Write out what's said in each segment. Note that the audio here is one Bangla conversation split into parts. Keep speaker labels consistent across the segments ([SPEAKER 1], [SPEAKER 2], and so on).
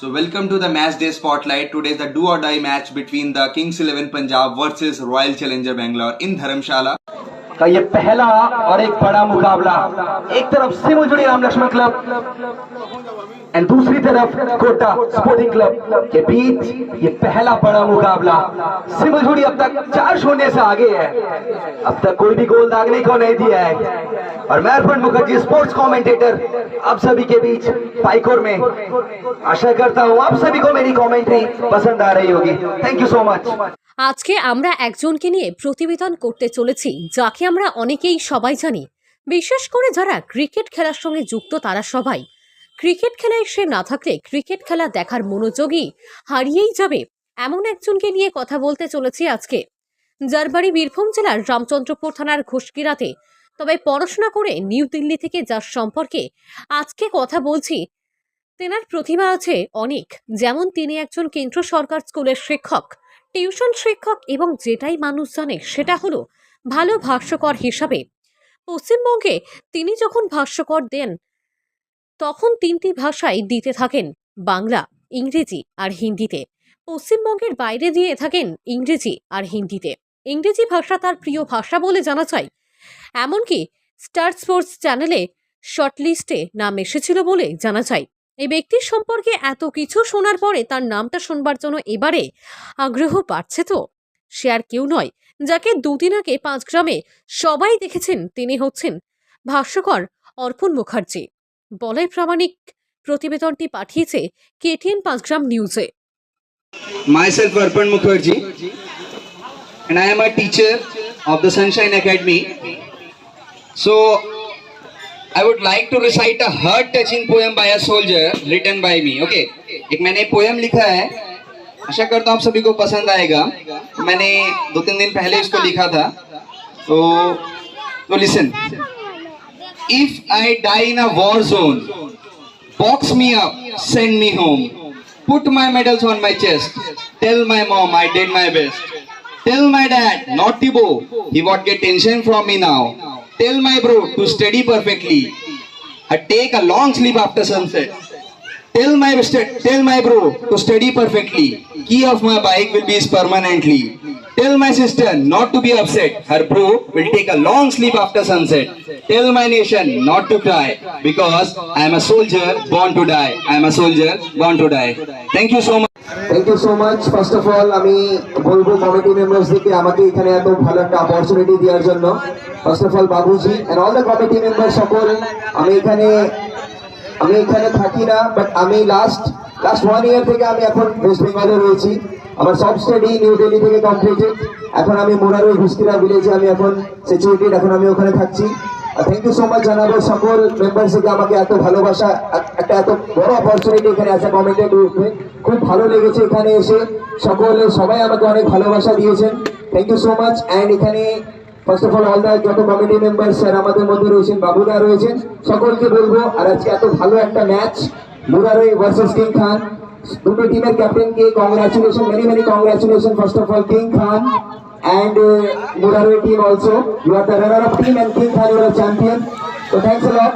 [SPEAKER 1] So welcome to the match day spotlight. Today is the do or die match between the Kings 11 Punjab versus Royal Challenger Bangalore in Dharamshala.
[SPEAKER 2] का ये पहला और एक बड़ा मुकाबला। एक तरफ़ सिमुलजुड़ी राम लक्ष्मण क्लब एंड दूसरी तरफ़ कोटा स्पोर्टिंग क्लब के बीच ये पहला बड़ा मुकाबला। सिमुलजुड़ी अब तक चार शून्य से आगे है। अब तक कोई भी गोल दागने को नहीं दिया है। और मैं अर्पण मुखर्जी स्पोर्ट्स कमेंटेटर आप सभी के बीच पाइकोर में आशा करता हूँ आप सभी को मेरी कमेंट्री पसंद आ रही होगी। थैंक यू सो मच
[SPEAKER 3] আজকে আমরা একজনকে নিয়ে প্রতিবেদন করতে চলেছি, যাকে আমরা অনেকেই সবাই জানি। বিশেষ করে যারা ক্রিকেট খেলার সঙ্গে যুক্ত তারা সবাই। ক্রিকেট খেলায় সে না থাকলে ক্রিকেট খেলা দেখার মনোযোগই হারিয়েই যাবে, এমন একজনকে নিয়ে কথা বলতে চলেছি আজকে। যার বাড়ি বীরভূম জেলার রামচন্দ্রপুর থানার ঘুষকিরাতে। তবে পড়াশোনা করে নিউ দিল্লি থেকে যার সম্পর্কে আজকে কথা বলছি, তেনার প্রতিভা আছে অনেক, যেমন তিনি একজন কেন্দ্র সরকার স্কুলের শিক্ষক। টিউশন শিক্ষক এবং যেটাই মানুষ জানে সেটা হলো ভালো ভাষ্যকর হিসাবে। পশ্চিমবঙ্গে তিনি যখন ভাষ্যকর দেন, তখন তিনটি ভাষায় দিতে থাকেন, বাংলা, ইংরেজি আর হিন্দিতে। পশ্চিমবঙ্গের বাইরে দিয়ে থাকেন ইংরেজি আর হিন্দিতে। ইংরেজি ভাষা তার প্রিয় ভাষা বলে জানা যায়। এমনকি স্টার স্পোর্টস চ্যানেলে শর্টলিস্টে নাম এসেছিল বলে জানা যায়। এই ব্যক্তির সম্পর্কে এত কিছু শোনার পরে তার নামটা শোনবার জন্য এবারে আগ্রহ বাড়ছে তো। সে আর কেউ নয়, যাকে দুদিন আগে পাঁচ গ্রামে সবাই দেখেছেন তিনি হচ্ছেন ভাষ্যকর অর্পণ মুখার্জি। বলাই প্রামাণিক প্রতিবেদনটি পাঠিয়েছে কেটিএন পাঁচগ্রাম নিউজে।
[SPEAKER 4] Myself Arpan Mukherjee and I am a teacher of the Sunshine Academy. So I would like to recite a heart touching poem by a soldier written by me okay एक मैंने पोएम लिखा है। आशा करता हूँ आप सभी को पसंद आएगा। मैंने दो तीन दिन पहले इसको लिखा था। तो तो listen if I die in a war zone box me up send me home put my medals on my chest tell my mom I did my best tell my dad not to bow he won't get tension from me now Tell my bro to study perfectly. I take a long sleep after sunset. Tell my tell my bro to study perfectly. Key of my bike will be permanently. Tell my sister not to be upset. Her bro will take a long sleep after sunset. Tell my nation not to cry because I am a soldier born to die. I am a soldier born to die. Thank you so much.
[SPEAKER 2] Thank you so much first of all আমি বলব কমিটি মেম্বার্সদেরকে আমাকে এখানে এত ভালো একটা অপরচুনিটি দেওয়ার জন্য first of all Babuji and all the committee member সকল আমি এখানে আমি এখানে থাকি না বাট আমি লাস্ট লাস্ট ওয়ান ইয়ার থেকে আমি এখন ওয়েস্ট বেঙ্গলে রয়েছি। আমার সব স্টাডি নিউ দিল্লি থেকে কমপ্লিটেড এখন আমি মোরারোই ঘুষকিরা ভিলেজে আমি এখন সিচুয়েটেড এখন আমি ওখানে থাকছি। থ্যাংক ইউ সো মাচ জানাব সকল মেম্বার্সকে আমাকে এত ভালোবাসা, একটা এত বড় অপরচুনিটি এখানে অ্যাজ এ কমেন্টেটর খুব ভালো লেগেছে এখানে এসে। সকলে, সবাই আমাকে অনেক ভালোবাসা দিয়েছেন। Thank you so much and এখানে First of all all the যত কমিটি মেম্বার স্যার আমাদের মধ্যে রয়েছেন বাবুদা রয়েছেন সকলকে বলবো আর আজকে এত ভালো একটা match Murarai versus king Khan দুটো টিমের ক্যাপ্টেনকে congratulation many many congratulation first of all king Khan and uh, Murari team also. You are the runner-up team and King Khan, you are a champion. So thanks a lot.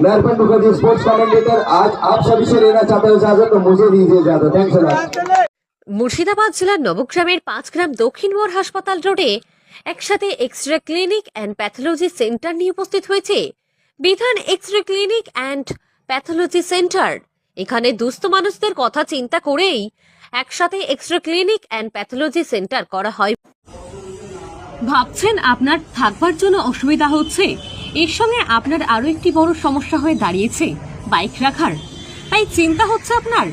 [SPEAKER 2] मैं अर्पण मुखर्जी स्पोर्ट्स कमेंटेटर आज आप सभी से लेना चाहता हूँ इजाजत तो मुझे दीजिए इजाजत थैंक्स अ लॉट
[SPEAKER 3] মুর্শিদাবাদ জেলার নবগ্রামের পাঁচগ্রাম দক্ষিণ মোড় হাসপাতাল রোডে একসাথে X ray clinic and pathology centre নিয়ে উপস্থিত হয়েছে। বিধান X ray clinic and pathology centre এখানে দুস্থ মানুষদের কথা চিন্তা করেই একসাথে X ray clinic and pathology centre করা হয়। ভাবছেন আপনার থাকবার জন্য অসুবিধা হচ্ছে? এর সঙ্গে আপনার আরও একটি বড় সমস্যা হয়ে দাঁড়িয়েছে, বাইক রাখার। তাই চিন্তা হচ্ছে আপনার?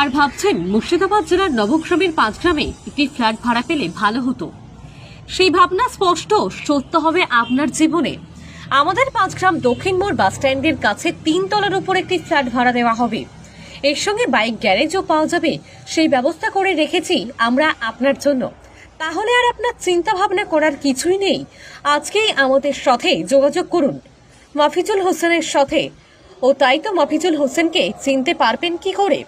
[SPEAKER 3] আর ভাবছেন মুর্শিদাবাদ জেলার নবগ্রামের পাঁচগ্রামে একটি ফ্ল্যাট ভাড়া পেলে ভালো হতো। সেই ভাবনা স্পষ্ট, সত্য হবে আপনার জীবনে। আমাদের পাঁচগ্রাম দক্ষিণ মোড় বাস স্ট্যান্ডের কাছে তিন তলার উপর একটি ফ্ল্যাট ভাড়া দেওয়া হবে। এর সঙ্গে বাইক গ্যারেজও পাওয়া যাবে। সেই ব্যবস্থা করে রেখেছি আমরা আপনার জন্য। তাহলে আর আপনার চিন্তা ভাবনা করার কিছুই নেই। আজকেই আমাদের সাথে যোগাযোগ করুন। মাফিজুল হোসেনের সাথে। ও তাই তো মাফিজুল হোসেনকে চিনতে পারবেন কি করে?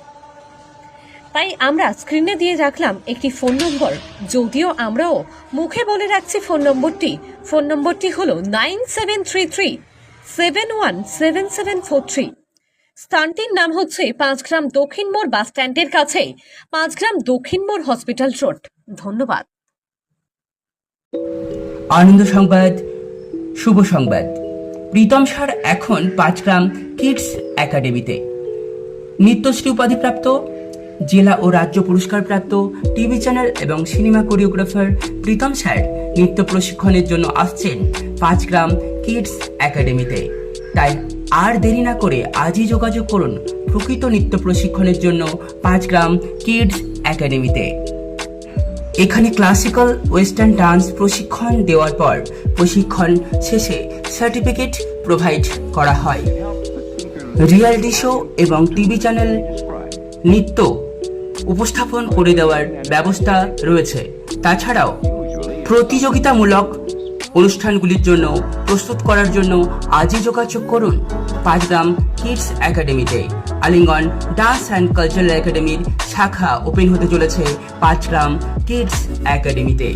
[SPEAKER 3] তাই আমরা স্ক্রিনে দিয়ে রাখলাম একটি ফোন নম্বর যদিও আমরাও মুখে বলে রাখছি ফোন নম্বরটি ফোন নম্বরটি হলো nine seven three three seven one seven seven four three স্থানটির নাম হচ্ছে পাঁচগ্রাম দক্ষিণ মোড় বাস স্ট্যান্ডের কাছে পাঁচগ্রাম দক্ষিণ মোড় হসপিটাল রোড ধন্যবাদ।
[SPEAKER 5] আনন্দ সংবাদ, শুভ সংবাদ। প্রীতম সার এখন পাঁচগ্রাম কিডস একাডেমিতে। নিত্যশ্রী উপাধিপ্রাপ্ত জেলা ও রাজ্য পুরস্কারপ্রাপ্ত টিভি চ্যানেল এবং সিনেমা কোরিওগ্রাফার প্রীতম স্যার নৃত্য প্রশিক্ষণের জন্য আসছেন পাঁচগ্রাম কিডস একাডেমিতে। তাই আর দেরি না করে আজই যোগাযোগ করুন প্রকৃত নৃত্য প্রশিক্ষণের জন্য পাঁচগ্রাম কিডস একাডেমিতে। এখানে ক্লাসিক্যাল ওয়েস্টার্ন ডান্স প্রশিক্ষণ দেওয়ার পর প্রশিক্ষণ শেষে সার্টিফিকেট প্রোভাইড করা হয়। রিয়ালিটি শো এবং টিভি চ্যানেল নৃত্য উপস্থাপন করে দেওয়ার ব্যবস্থা রয়েছে। তাছাড়াও প্রতিযোগিতামূলক অনুষ্ঠানগুলির জন্য প্রস্তুত করার জন্য আজই যোগাযোগ করুন পাঁচগ্রাম কিডস একাডেমিতে। আলিঙ্গন ডান্স অ্যান্ড কালচারাল একাডেমির শাখা ওপেন হতে চলেছে পাঁচগ্রাম কিডস একাডেমিতে।